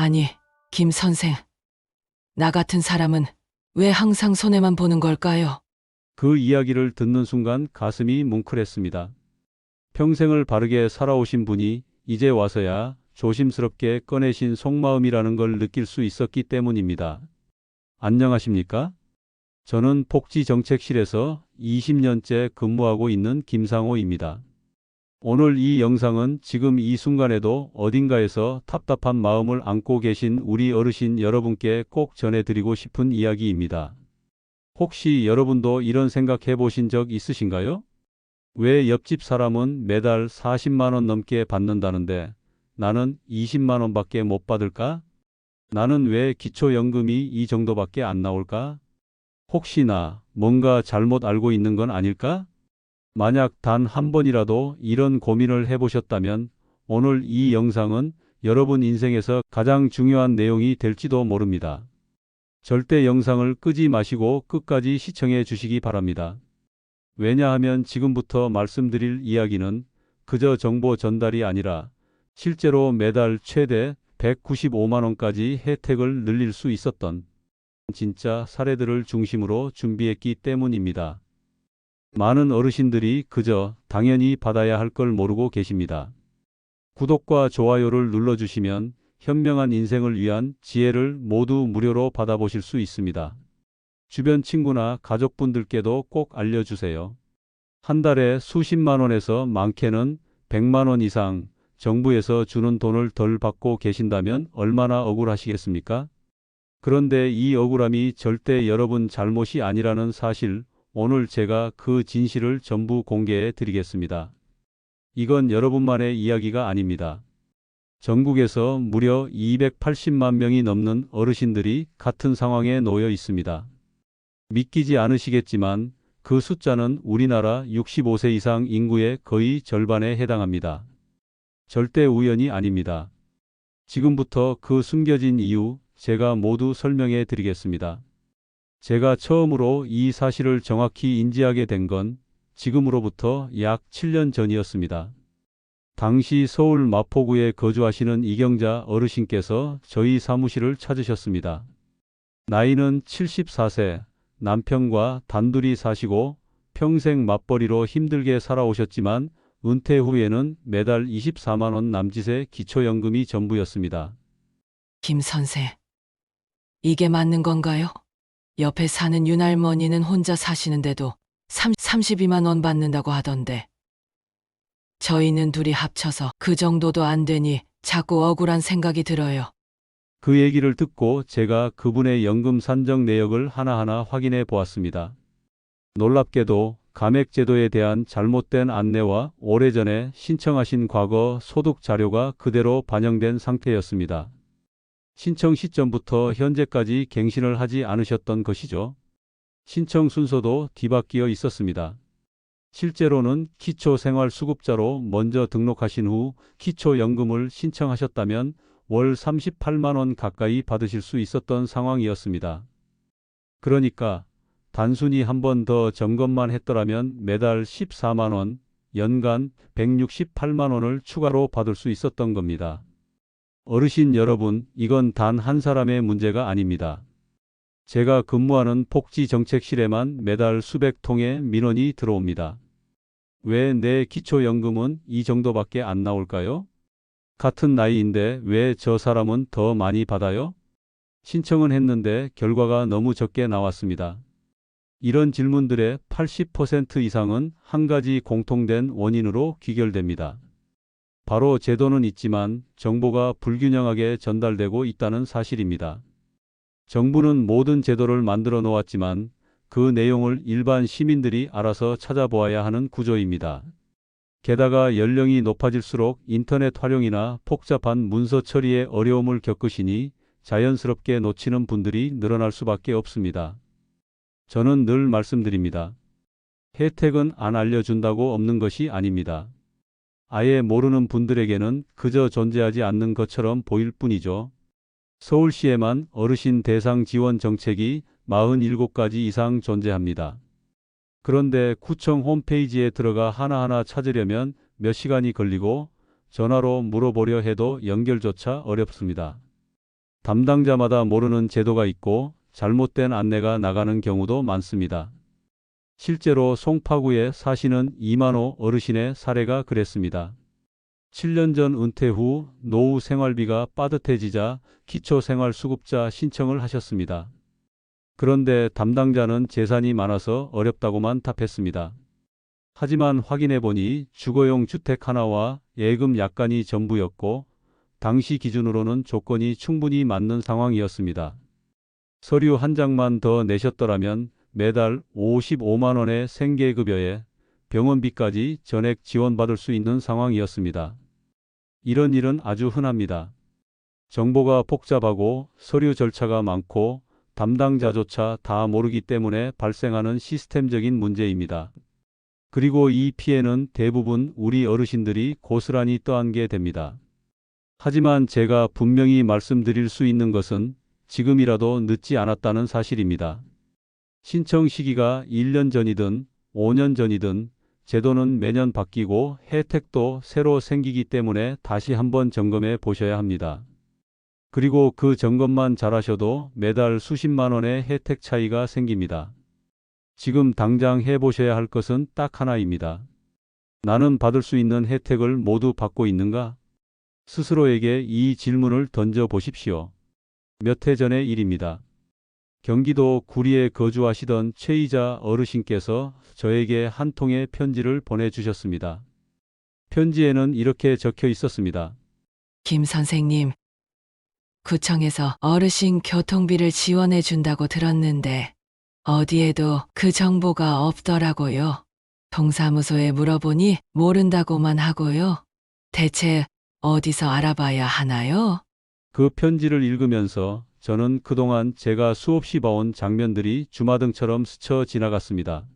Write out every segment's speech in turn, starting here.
아니, 김 선생. 나 같은 사람은 왜 항상 손해만 보는 걸까요? 그 이야기를 듣는 순간 가슴이 뭉클했습니다. 평생을 바르게 살아오신 분이 이제 와서야 조심스럽게 꺼내신 속마음이라는 걸 느낄 수 있었기 때문입니다. 안녕하십니까? 저는 복지정책실에서 20년째 근무하고 있는 김상호입니다. 오늘 이 영상은 지금 이 순간에도 어딘가에서 답답한 마음을 안고 계신 우리 어르신 여러분께 꼭 전해드리고 싶은 이야기입니다. 혹시 여러분도 이런 생각 해 보신 적 있으신가요? 왜 옆집 사람은 매달 40만원 넘게 받는다는데 나는 20만원 밖에 못 받을까? 나는 왜 기초연금이 이 정도밖에 안 나올까? 혹시나 뭔가 잘못 알고 있는 건 아닐까? 만약 단 한 번이라도 이런 고민을 해보셨다면 오늘 이 영상은 여러분 인생에서 가장 중요한 내용이 될지도 모릅니다. 절대 영상을 끄지 마시고 끝까지 시청해 주시기 바랍니다. 왜냐하면 지금부터 말씀드릴 이야기는 그저 정보 전달이 아니라 실제로 매달 최대 195만원까지 혜택을 늘릴 수 있었던 진짜 사례들을 중심으로 준비했기 때문입니다. 많은 어르신들이 그저 당연히 받아야 할 걸 모르고 계십니다. 구독과 좋아요를 눌러주시면 현명한 인생을 위한 지혜를 모두 무료로 받아보실 수 있습니다. 주변 친구나 가족분들께도 꼭 알려주세요. 한 달에 수십만 원에서 많게는 100만 원 이상 정부에서 주는 돈을 덜 받고 계신다면 얼마나 억울하시겠습니까? 그런데 이 억울함이 절대 여러분 잘못이 아니라는 사실, 오늘 제가 그 진실을 전부 공개해 드리겠습니다. 이건 여러분만의 이야기가 아닙니다. 전국에서 무려 280만 명이 넘는 어르신들이 같은 상황에 놓여 있습니다. 믿기지 않으시겠지만 그 숫자는 우리나라 65세 이상 인구의 거의 절반에 해당합니다. 절대 우연이 아닙니다. 지금부터 그 숨겨진 이유 제가 모두 설명해 드리겠습니다. 제가 처음으로 이 사실을 정확히 인지하게 된 건 지금으로부터 약 7년 전이었습니다. 당시 서울 마포구에 거주하시는 이경자 어르신께서 저희 사무실을 찾으셨습니다. 나이는 74세, 남편과 단둘이 사시고 평생 맞벌이로 힘들게 살아오셨지만 은퇴 후에는 매달 24만원 남짓의 기초연금이 전부였습니다. 김 선생. 이게 맞는 건가요? 옆에 사는 윤할머니는 혼자 사시는데도 3, 32만 원 받는다고 하던데. 저희는 둘이 합쳐서 그 정도도 안 되니 자꾸 억울한 생각이 들어요. 그 얘기를 듣고 제가 그분의 연금 산정 내역을 하나하나 확인해 보았습니다. 놀랍게도 감액제도에 대한 잘못된 안내와 오래전에 신청하신 과거 소득 자료가 그대로 반영된 상태였습니다. 신청 시점부터 현재까지 갱신을 하지 않으셨던 것이죠. 신청 순서도 뒤바뀌어 있었습니다. 실제로는 기초생활수급자로 먼저 등록하신 후 기초연금을 신청하셨다면 월 38만 원 가까이 받으실 수 있었던 상황이었습니다. 그러니까 단순히 한 번 더 점검만 했더라면 매달 14만 원, 연간 168만 원을 추가로 받을 수 있었던 겁니다. 어르신 여러분, 이건 단 한 사람의 문제가 아닙니다. 제가 근무하는 복지 정책실에만 매달 수백 통의 민원이 들어옵니다. 왜 내 기초연금은 이 정도밖에 안 나올까요? 같은 나이인데 왜 저 사람은 더 많이 받아요? 신청은 했는데 결과가 너무 적게 나왔습니다. 이런 질문들의 80% 이상은 한 가지 공통된 원인으로 귀결됩니다. 바로 제도는 있지만 정보가 불균형하게 전달되고 있다는 사실입니다. 정부는 모든 제도를 만들어 놓았지만 그 내용을 일반 시민들이 알아서 찾아보아야 하는 구조입니다. 게다가 연령이 높아질수록 인터넷 활용이나 복잡한 문서 처리에 어려움을 겪으시니 자연스럽게 놓치는 분들이 늘어날 수밖에 없습니다. 저는 늘 말씀드립니다. 혜택은 안 알려준다고 없는 것이 아닙니다. 아예 모르는 분들에게는 그저 존재하지 않는 것처럼 보일 뿐이죠. 서울시에만 어르신 대상 지원 정책이 47가지 이상 존재합니다. 그런데 구청 홈페이지에 들어가 하나하나 찾으려면 몇 시간이 걸리고 전화로 물어보려 해도 연결조차 어렵습니다. 담당자마다 모르는 제도가 있고 잘못된 안내가 나가는 경우도 많습니다. 실제로 송파구에 사시는 이만호 어르신의 사례가 그랬습니다. 7년 전 은퇴 후 노후 생활비가 빠듯해지자 기초생활수급자 신청을 하셨습니다. 그런데 담당자는 재산이 많아서 어렵다고만 답했습니다. 하지만 확인해 보니 주거용 주택 하나와 예금 약간이 전부였고 당시 기준으로는 조건이 충분히 맞는 상황이었습니다. 서류 한 장만 더 내셨더라면 매달 55만 원의 생계급여에 병원비까지 전액 지원받을 수 있는 상황이었습니다. 이런 일은 아주 흔합니다. 정보가 복잡하고 서류 절차가 많고 담당자조차 다 모르기 때문에 발생하는 시스템적인 문제입니다. 그리고 이 피해는 대부분 우리 어르신들이 고스란히 떠안게 됩니다. 하지만 제가 분명히 말씀드릴 수 있는 것은 지금이라도 늦지 않았다는 사실입니다. 신청 시기가 1년 전이든 5년 전이든 제도는 매년 바뀌고 혜택도 새로 생기기 때문에 다시 한번 점검해 보셔야 합니다. 그리고 그 점검만 잘하셔도 매달 수십만 원의 혜택 차이가 생깁니다. 지금 당장 해보셔야 할 것은 딱 하나입니다. 나는 받을 수 있는 혜택을 모두 받고 있는가? 스스로에게 이 질문을 던져 보십시오. 몇 해 전의 일입니다. 경기도 구리에 거주하시던 최이자 어르신께서 저에게 한 통의 편지를 보내주셨습니다. 편지에는 이렇게 적혀 있었습니다. 김 선생님, 구청에서 어르신 교통비를 지원해 준다고 들었는데 어디에도 그 정보가 없더라고요. 동사무소에 물어보니 모른다고만 하고요. 대체 어디서 알아봐야 하나요? 그 편지를 읽으면서 저는 그동안 제가 수없이 봐온 장면들이 주마등처럼 스쳐 지나갔습니다.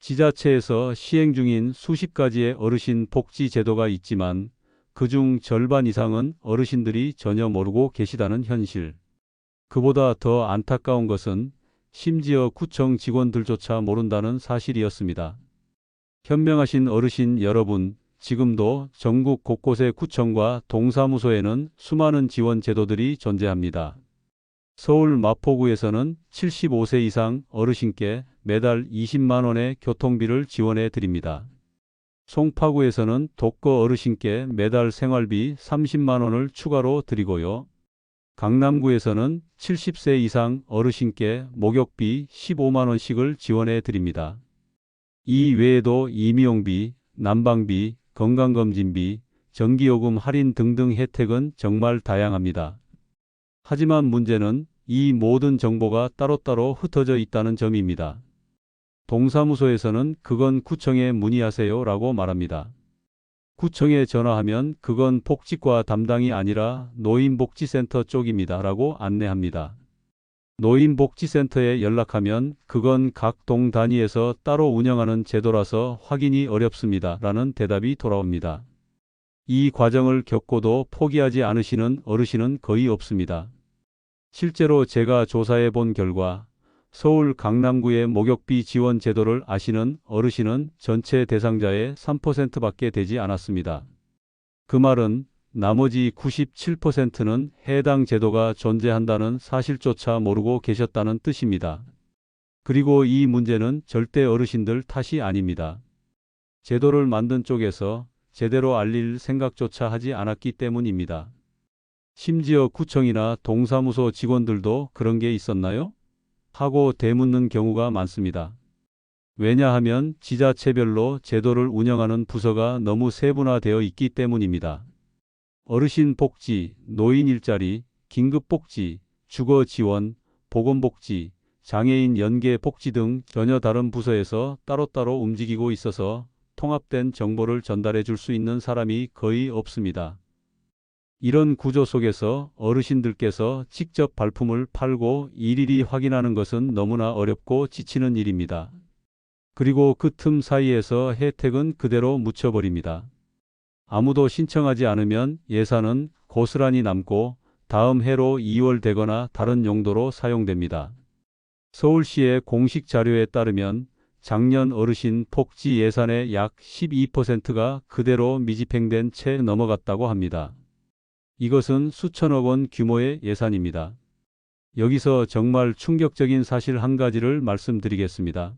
지자체에서 시행 중인 수십 가지의 어르신 복지 제도가 있지만 그중 절반 이상은 어르신들이 전혀 모르고 계시다는 현실. 그보다 더 안타까운 것은 심지어 구청 직원들조차 모른다는 사실이었습니다. 현명하신 어르신 여러분, 지금도 전국 곳곳의 구청과 동사무소에는 수많은 지원 제도들이 존재합니다. 서울 마포구에서는 75세 이상 어르신께 매달 20만 원의 교통비를 지원해 드립니다. 송파구에서는 독거 어르신께 매달 생활비 30만 원을 추가로 드리고요. 강남구에서는 70세 이상 어르신께 목욕비 15만 원씩을 지원해 드립니다. 이 외에도 임용비, 난방비, 건강검진비, 전기요금 할인 등등 혜택은 정말 다양합니다. 하지만 문제는 이 모든 정보가 따로따로 흩어져 있다는 점입니다. 동사무소에서는 그건 구청에 문의하세요 라고 말합니다. 구청에 전화하면 그건 복지과 담당이 아니라 노인복지센터 쪽입니다 라고 안내합니다. 노인복지센터에 연락하면 그건 각 동 단위에서 따로 운영하는 제도라서 확인이 어렵습니다 라는 대답이 돌아옵니다. 이 과정을 겪고도 포기하지 않으시는 어르신은 거의 없습니다. 실제로 제가 조사해 본 결과 서울 강남구의 목욕비 지원 제도를 아시는 어르신은 전체 대상자의 3%밖에 되지 않았습니다. 그 말은 나머지 97%는 해당 제도가 존재한다는 사실조차 모르고 계셨다는 뜻입니다. 그리고 이 문제는 절대 어르신들 탓이 아닙니다. 제도를 만든 쪽에서 제대로 알릴 생각조차 하지 않았기 때문입니다. 심지어 구청이나 동사무소 직원들도 그런 게 있었나요? 하고 되묻는 경우가 많습니다. 왜냐하면 지자체별로 제도를 운영하는 부서가 너무 세분화되어 있기 때문입니다. 어르신 복지, 노인 일자리, 긴급 복지, 주거 지원, 보건 복지, 장애인 연계 복지 등 전혀 다른 부서에서 따로따로 움직이고 있어서 통합된 정보를 전달해 줄 수 있는 사람이 거의 없습니다. 이런 구조 속에서 어르신들께서 직접 발품을 팔고 일일이 확인하는 것은 너무나 어렵고 지치는 일입니다. 그리고 그 틈 사이에서 혜택은 그대로 묻혀버립니다. 아무도 신청하지 않으면 예산은 고스란히 남고 다음 해로 이월되거나 다른 용도로 사용됩니다. 서울시의 공식 자료에 따르면 작년 어르신 복지 예산의 약 12%가 그대로 미집행된 채 넘어갔다고 합니다. 이것은 수천억 원 규모의 예산입니다. 여기서 정말 충격적인 사실 한 가지를 말씀드리겠습니다.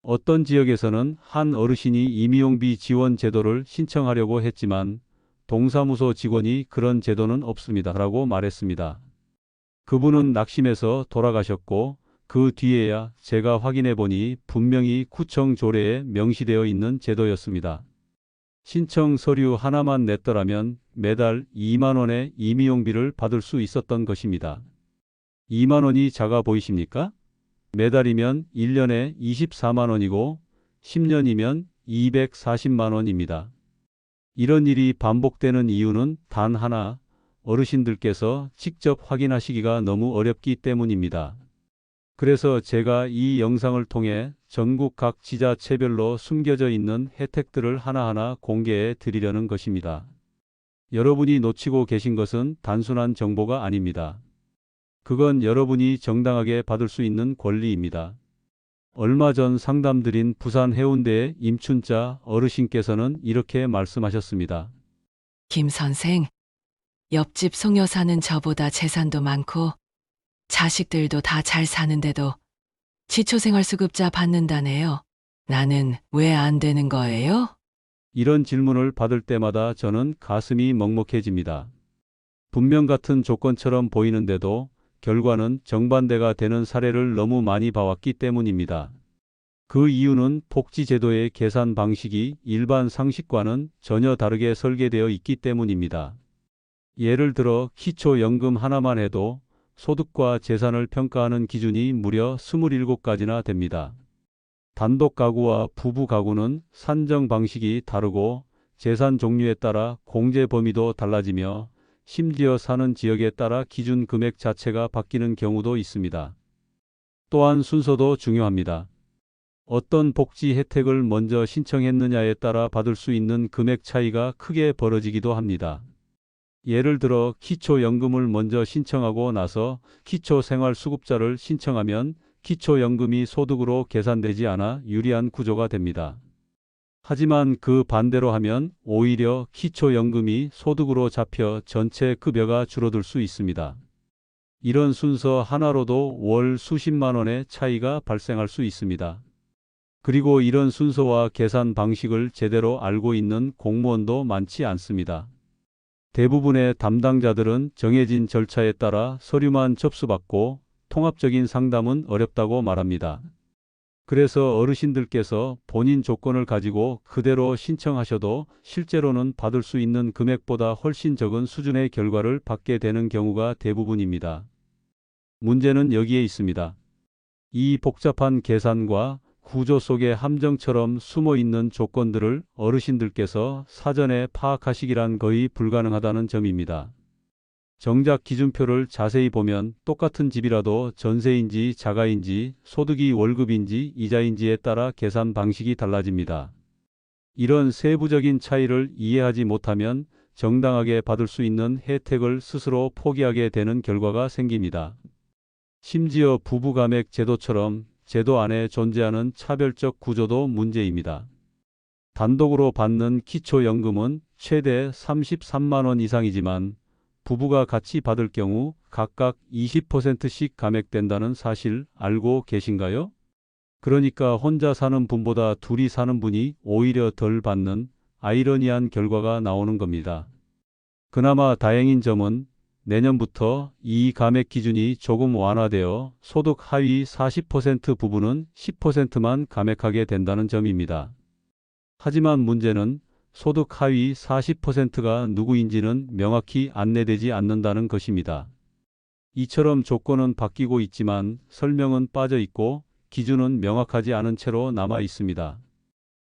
어떤 지역에서는 한 어르신이 임의용비 지원 제도를 신청하려고 했지만 동사무소 직원이 그런 제도는 없습니다. 라고 말했습니다. 그분은 낙심해서 돌아가셨고 그 뒤에야 제가 확인해 보니 분명히 구청 조례에 명시되어 있는 제도였습니다. 신청 서류 하나만 냈더라면 매달 2만 원의 임의용비를 받을 수 있었던 것입니다. 2만 원이 작아 보이십니까? 매달이면 1년에 24만 원이고 10년이면 240만 원입니다. 이런 일이 반복되는 이유는 단 하나, 어르신들께서 직접 확인하시기가 너무 어렵기 때문입니다. 그래서 제가 이 영상을 통해 전국 각 지자체별로 숨겨져 있는 혜택들을 하나하나 공개해 드리려는 것입니다. 여러분이 놓치고 계신 것은 단순한 정보가 아닙니다. 그건 여러분이 정당하게 받을 수 있는 권리입니다. 얼마 전 상담드린 부산 해운대의 임춘자 어르신께서는 이렇게 말씀하셨습니다. 김 선생, 옆집 송 여사는 저보다 재산도 많고 자식들도 다 잘 사는데도 지초생활수급자 받는다네요. 나는 왜 안 되는 거예요? 이런 질문을 받을 때마다 저는 가슴이 먹먹해집니다. 분명 같은 조건처럼 보이는데도 결과는 정반대가 되는 사례를 너무 많이 봐왔기 때문입니다. 그 이유는 복지제도의 계산 방식이 일반 상식과는 전혀 다르게 설계되어 있기 때문입니다. 예를 들어 기초연금 하나만 해도 소득과 재산을 평가하는 기준이 무려 27가지나 됩니다. 단독 가구와 부부 가구는 산정 방식이 다르고 재산 종류에 따라 공제 범위도 달라지며 심지어 사는 지역에 따라 기준 금액 자체가 바뀌는 경우도 있습니다. 또한 순서도 중요합니다. 어떤 복지 혜택을 먼저 신청했느냐에 따라 받을 수 있는 금액 차이가 크게 벌어지기도 합니다. 예를 들어 기초연금을 먼저 신청하고 나서 기초생활수급자를 신청하면 기초연금이 소득으로 계산되지 않아 유리한 구조가 됩니다. 하지만 그 반대로 하면 오히려 기초연금이 소득으로 잡혀 전체 급여가 줄어들 수 있습니다. 이런 순서 하나로도 월 수십만 원의 차이가 발생할 수 있습니다. 그리고 이런 순서와 계산 방식을 제대로 알고 있는 공무원도 많지 않습니다. 대부분의 담당자들은 정해진 절차에 따라 서류만 접수받고 통합적인 상담은 어렵다고 말합니다. 그래서 어르신들께서 본인 조건을 가지고 그대로 신청하셔도 실제로는 받을 수 있는 금액보다 훨씬 적은 수준의 결과를 받게 되는 경우가 대부분입니다. 문제는 여기에 있습니다. 이 복잡한 계산과 구조 속에 함정처럼 숨어 있는 조건들을 어르신들께서 사전에 파악하시기란 거의 불가능하다는 점입니다. 정작 기준표를 자세히 보면 똑같은 집이라도 전세인지 자가인지 소득이 월급인지 이자인지에 따라 계산 방식이 달라집니다. 이런 세부적인 차이를 이해하지 못하면 정당하게 받을 수 있는 혜택을 스스로 포기하게 되는 결과가 생깁니다. 심지어 부부감액 제도처럼 제도 안에 존재하는 차별적 구조도 문제입니다. 단독으로 받는 기초연금은 최대 33만 원 이상이지만 부부가 같이 받을 경우 각각 20%씩 감액된다는 사실 알고 계신가요? 그러니까 혼자 사는 분보다 둘이 사는 분이 오히려 덜 받는 아이러니한 결과가 나오는 겁니다. 그나마 다행인 점은 내년부터 이 감액 기준이 조금 완화되어 소득 하위 40% 부분은 10%만 감액하게 된다는 점입니다. 하지만 문제는 소득 하위 40%가 누구인지는 명확히 안내되지 않는다는 것입니다. 이처럼 조건은 바뀌고 있지만 설명은 빠져 있고 기준은 명확하지 않은 채로 남아 있습니다.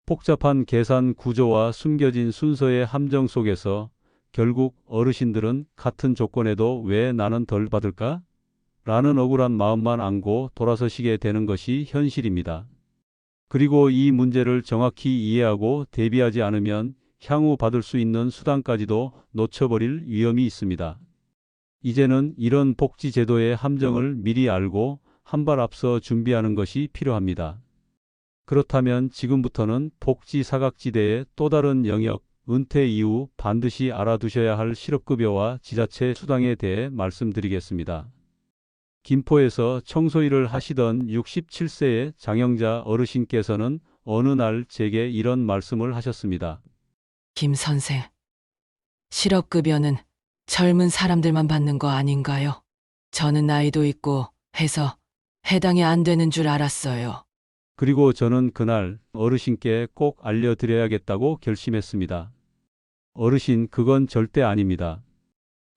복잡한 계산 구조와 숨겨진 순서의 함정 속에서 결국 어르신들은 같은 조건에도 왜 나는 덜 받을까? 라는 억울한 마음만 안고 돌아서시게 되는 것이 현실입니다. 그리고 이 문제를 정확히 이해하고 대비하지 않으면 향후 받을 수 있는 수단까지도 놓쳐버릴 위험이 있습니다. 이제는 이런 복지 제도의 함정을 미리 알고 한 발 앞서 준비하는 것이 필요합니다. 그렇다면 지금부터는 복지 사각지대의 또 다른 영역, 은퇴 이후 반드시 알아두셔야 할 실업급여와 지자체 수당에 대해 말씀드리겠습니다. 김포에서 청소일을 하시던 67세의 장영자 어르신께서는 어느 날 제게 이런 말씀을 하셨습니다. 김 선생. 실업급여는 젊은 사람들만 받는 거 아닌가요? 저는 나이도 있고 해서 해당이 안 되는 줄 알았어요. 그리고 저는 그날 어르신께 꼭 알려드려야겠다고 결심했습니다. 어르신, 그건 절대 아닙니다.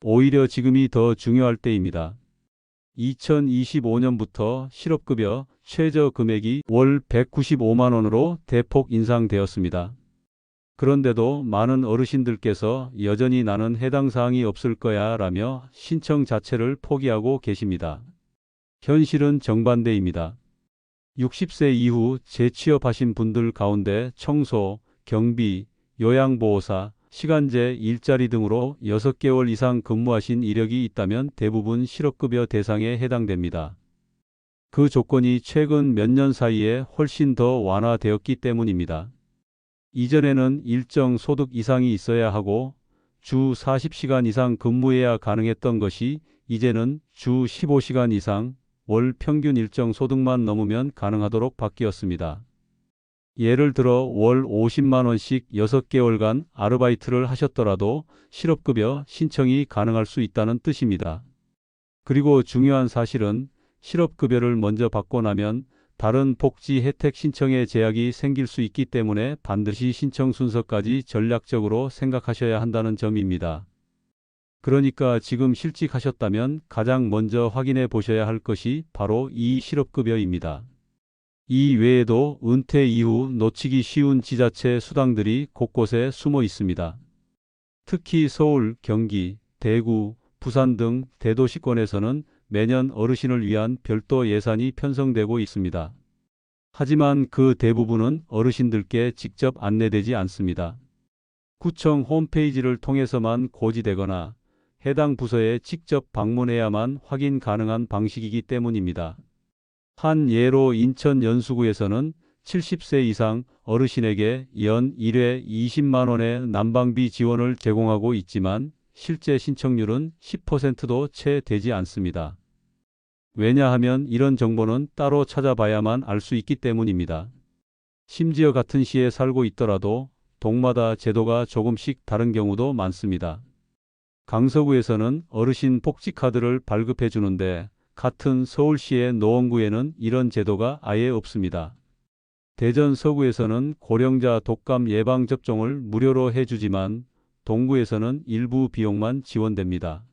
오히려 지금이 더 중요할 때입니다. 2025년부터 실업급여 최저 금액이 월 195만 원으로 대폭 인상되었습니다. 그런데도 많은 어르신들께서 여전히 나는 해당 사항이 없을 거야 라며 신청 자체를 포기하고 계십니다. 현실은 정반대입니다. 60세 이후 재취업하신 분들 가운데 청소, 경비, 요양보호사, 시간제, 일자리 등으로 6개월 이상 근무하신 이력이 있다면 대부분 실업급여 대상에 해당됩니다. 그 조건이 최근 몇 년 사이에 훨씬 더 완화되었기 때문입니다. 이전에는 일정 소득 이상이 있어야 하고 주 40시간 이상 근무해야 가능했던 것이 이제는 주 15시간 이상 월 평균 일정 소득만 넘으면 가능하도록 바뀌었습니다. 예를 들어 월 50만 원씩 6개월간 아르바이트를 하셨더라도 실업급여 신청이 가능할 수 있다는 뜻입니다. 그리고 중요한 사실은 실업급여를 먼저 받고 나면 다른 복지 혜택 신청에 제약이 생길 수 있기 때문에 반드시 신청 순서까지 전략적으로 생각하셔야 한다는 점입니다. 그러니까 지금 실직하셨다면 가장 먼저 확인해 보셔야 할 것이 바로 이 실업급여입니다. 이 외에도 은퇴 이후 놓치기 쉬운 지자체 수당들이 곳곳에 숨어 있습니다. 특히 서울, 경기, 대구, 부산 등 대도시권에서는 매년 어르신을 위한 별도 예산이 편성되고 있습니다. 하지만 그 대부분은 어르신들께 직접 안내되지 않습니다. 구청 홈페이지를 통해서만 고지되거나 해당 부서에 직접 방문해야만 확인 가능한 방식이기 때문입니다. 한 예로 인천 연수구에서는 70세 이상 어르신에게 연 1회 20만 원의 난방비 지원을 제공하고 있지만 실제 신청률은 10%도 채 되지 않습니다. 왜냐하면 이런 정보는 따로 찾아봐야만 알 수 있기 때문입니다. 심지어 같은 시에 살고 있더라도 동마다 제도가 조금씩 다른 경우도 많습니다. 강서구에서는 어르신 복지카드를 발급해 주는데 같은 서울시의 노원구에는 이런 제도가 아예 없습니다. 대전 서구에서는 고령자 독감 예방 접종을 무료로 해주지만 동구에서는 일부 비용만 지원됩니다.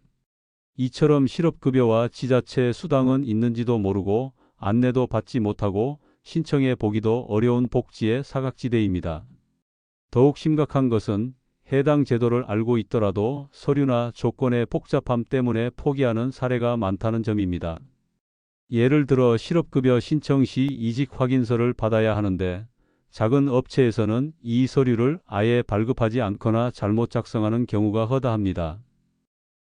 이처럼 실업급여와 지자체 수당은 있는지도 모르고 안내도 받지 못하고 신청해 보기도 어려운 복지의 사각지대입니다. 더욱 심각한 것은 해당 제도를 알고 있더라도 서류나 조건의 복잡함 때문에 포기하는 사례가 많다는 점입니다. 예를 들어 실업급여 신청 시 이직 확인서를 받아야 하는데 작은 업체에서는 이 서류를 아예 발급하지 않거나 잘못 작성하는 경우가 허다합니다.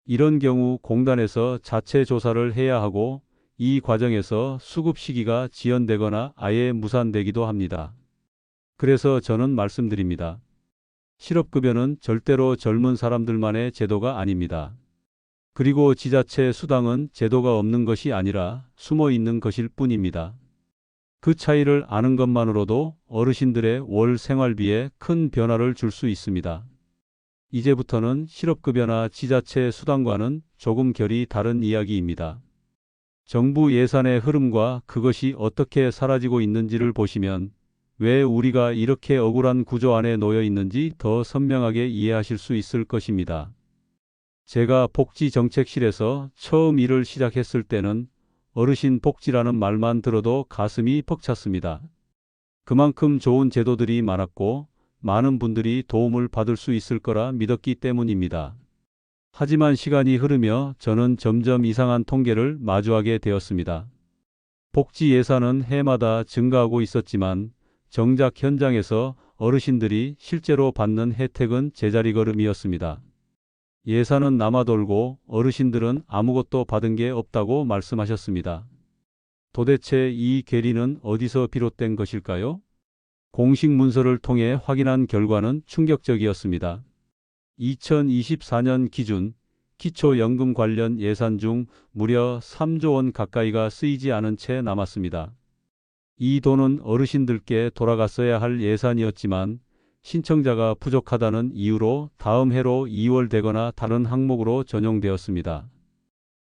이런 경우 공단에서 자체 조사를 해야 하고 이 과정에서 수급 시기가 지연되거나 아예 무산되기도 합니다. 그래서 저는 말씀드립니다. 실업급여는 절대로 젊은 사람들만의 제도가 아닙니다. 그리고 지자체 수당은 제도가 없는 것이 아니라 숨어 있는 것일 뿐입니다. 그 차이를 아는 것만으로도 어르신들의 월 생활비에 큰 변화를 줄 수 있습니다. 이제부터는 실업급여나 지자체 수당과는 조금 결이 다른 이야기입니다. 정부 예산의 흐름과 그것이 어떻게 사라지고 있는지를 보시면 왜 우리가 이렇게 억울한 구조 안에 놓여 있는지 더 선명하게 이해하실 수 있을 것입니다. 제가 복지정책실에서 처음 일을 시작했을 때는 어르신 복지라는 말만 들어도 가슴이 벅찼습니다. 그만큼 좋은 제도들이 많았고 많은 분들이 도움을 받을 수 있을 거라 믿었기 때문입니다. 하지만 시간이 흐르며 저는 점점 이상한 통계를 마주하게 되었습니다. 복지 예산은 해마다 증가하고 있었지만 정작 현장에서 어르신들이 실제로 받는 혜택은 제자리 걸음이었습니다. 예산은 남아돌고 어르신들은 아무것도 받은 게 없다고 말씀하셨습니다. 도대체 이 괴리는 어디서 비롯된 것일까요? 공식 문서를 통해 확인한 결과는 충격적이었습니다. 2024년 기준 기초연금 관련 예산 중 무려 3조 원 가까이가 쓰이지 않은 채 남았습니다. 이 돈은 어르신들께 돌아갔어야 할 예산이었지만 신청자가 부족하다는 이유로 다음 해로 2월 되거나 다른 항목으로 전용되었습니다.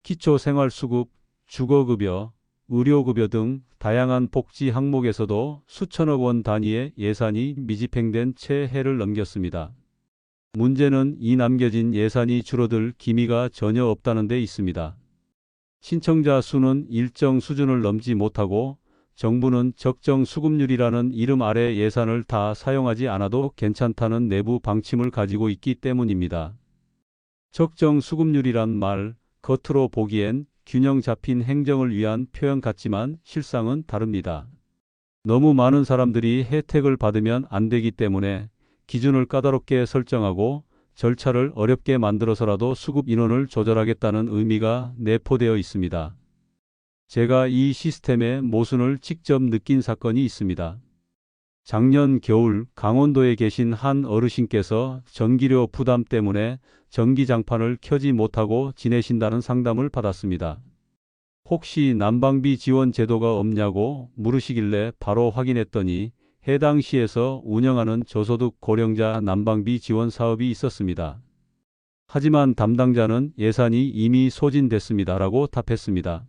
기초생활수급, 주거급여, 의료급여 등 다양한 복지 항목에서도 수천억 원 단위의 예산이 미집행된 채 해를 넘겼습니다. 문제는 이 남겨진 예산이 줄어들 기미가 전혀 없다는 데 있습니다. 신청자 수는 일정 수준을 넘지 못하고 정부는 적정 수급률이라는 이름 아래 예산을 다 사용하지 않아도 괜찮다는 내부 방침을 가지고 있기 때문입니다. 적정 수급률이란 말, 겉으로 보기엔 균형 잡힌 행정을 위한 표현 같지만 실상은 다릅니다. 너무 많은 사람들이 혜택을 받으면 안 되기 때문에 기준을 까다롭게 설정하고 절차를 어렵게 만들어서라도 수급 인원을 조절하겠다는 의미가 내포되어 있습니다. 제가 이 시스템의 모순을 직접 느낀 사건이 있습니다. 작년 겨울 강원도에 계신 한 어르신께서 전기료 부담 때문에 전기장판을 켜지 못하고 지내신다는 상담을 받았습니다. 혹시 난방비 지원 제도가 없냐고 물으시길래 바로 확인했더니 해당 시에서 운영하는 저소득 고령자 난방비 지원 사업이 있었습니다. 하지만 담당자는 예산이 이미 소진됐습니다라고 답했습니다.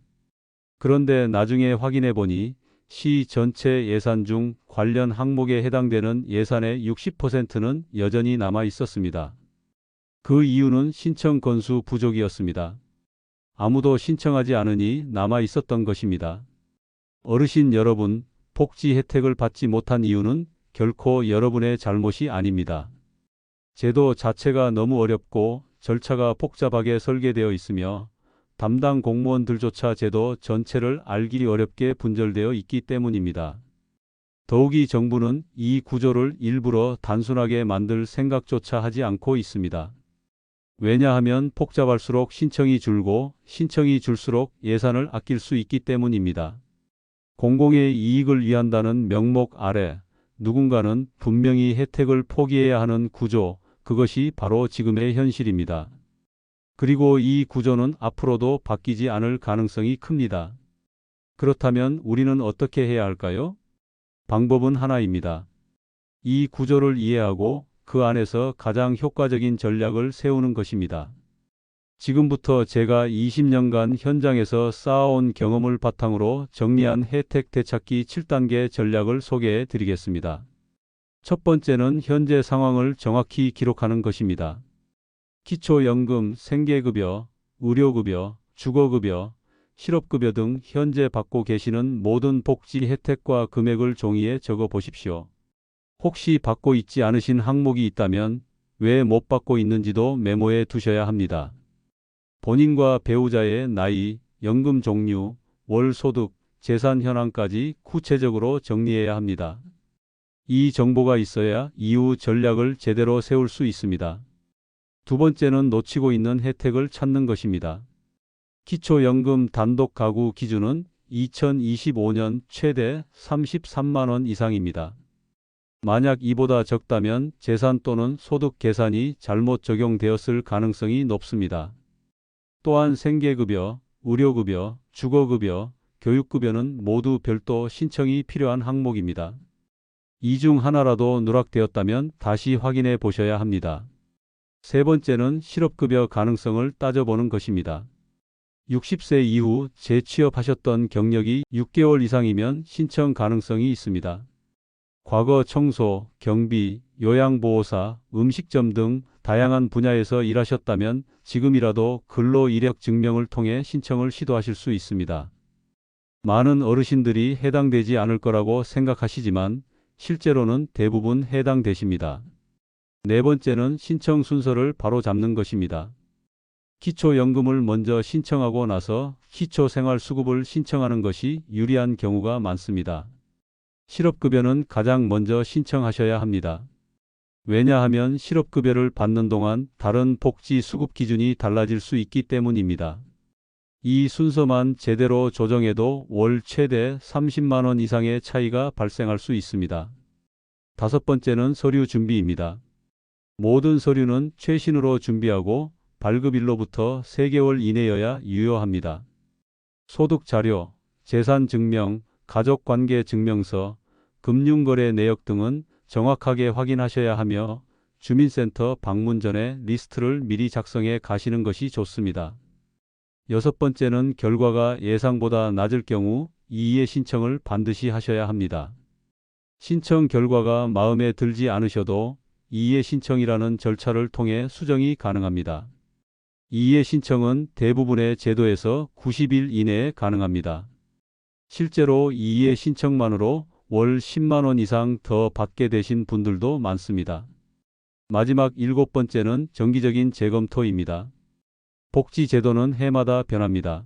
그런데 나중에 확인해 보니 시 전체 예산 중 관련 항목에 해당되는 예산의 60%는 여전히 남아 있었습니다. 그 이유는 신청 건수 부족이었습니다. 아무도 신청하지 않으니 남아 있었던 것입니다. 어르신 여러분, 복지 혜택을 받지 못한 이유는 결코 여러분의 잘못이 아닙니다. 제도 자체가 너무 어렵고 절차가 복잡하게 설계되어 있으며 담당 공무원들조차 제도 전체를 알기 어렵게 분절되어 있기 때문입니다. 더욱이 정부는 이 구조를 일부러 단순하게 만들 생각조차 하지 않고 있습니다. 왜냐하면 복잡할수록 신청이 줄고 신청이 줄수록 예산을 아낄 수 있기 때문입니다. 공공의 이익을 위한다는 명목 아래 누군가는 분명히 혜택을 포기해야 하는 구조, 그것이 바로 지금의 현실입니다. 그리고 이 구조는 앞으로도 바뀌지 않을 가능성이 큽니다. 그렇다면 우리는 어떻게 해야 할까요? 방법은 하나입니다. 이 구조를 이해하고 그 안에서 가장 효과적인 전략을 세우는 것입니다. 지금부터 제가 20년간 현장에서 쌓아온 경험을 바탕으로 정리한 혜택 되찾기 7단계 전략을 소개해 드리겠습니다. 첫 번째는 현재 상황을 정확히 기록하는 것입니다. 기초연금, 생계급여, 의료급여, 주거급여, 실업급여 등 현재 받고 계시는 모든 복지 혜택과 금액을 종이에 적어 보십시오. 혹시 받고 있지 않으신 항목이 있다면 왜 못 받고 있는지도 메모해 두셔야 합니다. 본인과 배우자의 나이, 연금 종류, 월 소득, 재산 현황까지 구체적으로 정리해야 합니다. 이 정보가 있어야 이후 전략을 제대로 세울 수 있습니다. 두 번째는 놓치고 있는 혜택을 찾는 것입니다. 기초연금 단독 가구 기준은 2025년 최대 33만 원 이상입니다. 만약 이보다 적다면 재산 또는 소득 계산이 잘못 적용되었을 가능성이 높습니다. 또한 생계급여, 의료급여, 주거급여, 교육급여는 모두 별도 신청이 필요한 항목입니다. 이 중 하나라도 누락되었다면 다시 확인해 보셔야 합니다. 세 번째는 실업급여 가능성을 따져보는 것입니다. 60세 이후 재취업하셨던 경력이 6개월 이상이면 신청 가능성이 있습니다. 과거 청소, 경비, 요양보호사, 음식점 등 다양한 분야에서 일하셨다면 지금이라도 근로 이력 증명을 통해 신청을 시도하실 수 있습니다. 많은 어르신들이 해당되지 않을 거라고 생각하시지만 실제로는 대부분 해당되십니다. 네 번째는 신청 순서를 바로 잡는 것입니다. 기초연금을 먼저 신청하고 나서 기초생활수급을 신청하는 것이 유리한 경우가 많습니다. 실업급여는 가장 먼저 신청하셔야 합니다. 왜냐하면 실업급여를 받는 동안 다른 복지 수급 기준이 달라질 수 있기 때문입니다. 이 순서만 제대로 조정해도 월 최대 30만 원 이상의 차이가 발생할 수 있습니다. 다섯 번째는 서류 준비입니다. 모든 서류는 최신으로 준비하고 발급일로부터 3개월 이내여야 유효합니다. 소득 자료, 재산 증명, 가족 관계 증명서, 금융거래 내역 등은 정확하게 확인하셔야 하며 주민센터 방문 전에 리스트를 미리 작성해 가시는 것이 좋습니다. 여섯 번째는 결과가 예상보다 낮을 경우 이의 신청을 반드시 하셔야 합니다. 신청 결과가 마음에 들지 않으셔도 이의 신청이라는 절차를 통해 수정이 가능합니다. 이의 신청은 대부분의 제도에서 90일 이내에 가능합니다. 실제로 이의 신청만으로 월 10만 원 이상 더 받게 되신 분들도 많습니다. 마지막 일곱 번째는 정기적인 재검토입니다. 복지 제도는 해마다 변합니다.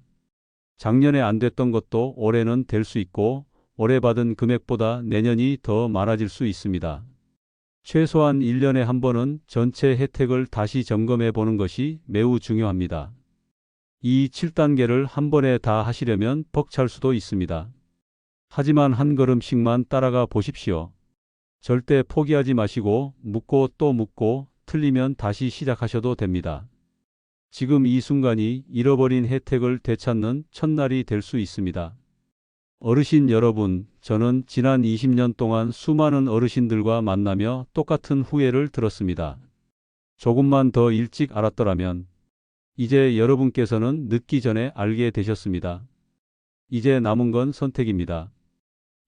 작년에 안 됐던 것도 올해는 될 수 있고 올해 받은 금액보다 내년이 더 많아질 수 있습니다. 최소한 1년에 한 번은 전체 혜택을 다시 점검해 보는 것이 매우 중요합니다. 이 7단계를 한 번에 다 하시려면 벅찰 수도 있습니다. 하지만 한 걸음씩만 따라가 보십시오. 절대 포기하지 마시고 묻고 또 묻고 틀리면 다시 시작하셔도 됩니다. 지금 이 순간이 잃어버린 혜택을 되찾는 첫날이 될 수 있습니다. 어르신 여러분, 저는 지난 20년 동안 수많은 어르신들과 만나며 똑같은 후회를 들었습니다. 조금만 더 일찍 알았더라면 이제 여러분께서는 늦기 전에 알게 되셨습니다. 이제 남은 건 선택입니다.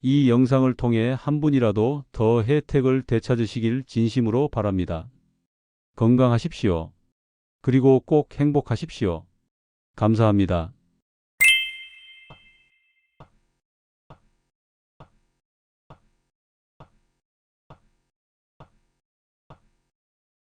이 영상을 통해 한 분이라도 더 혜택을 되찾으시길 진심으로 바랍니다. 건강하십시오. 그리고 꼭 행복하십시오. 감사합니다.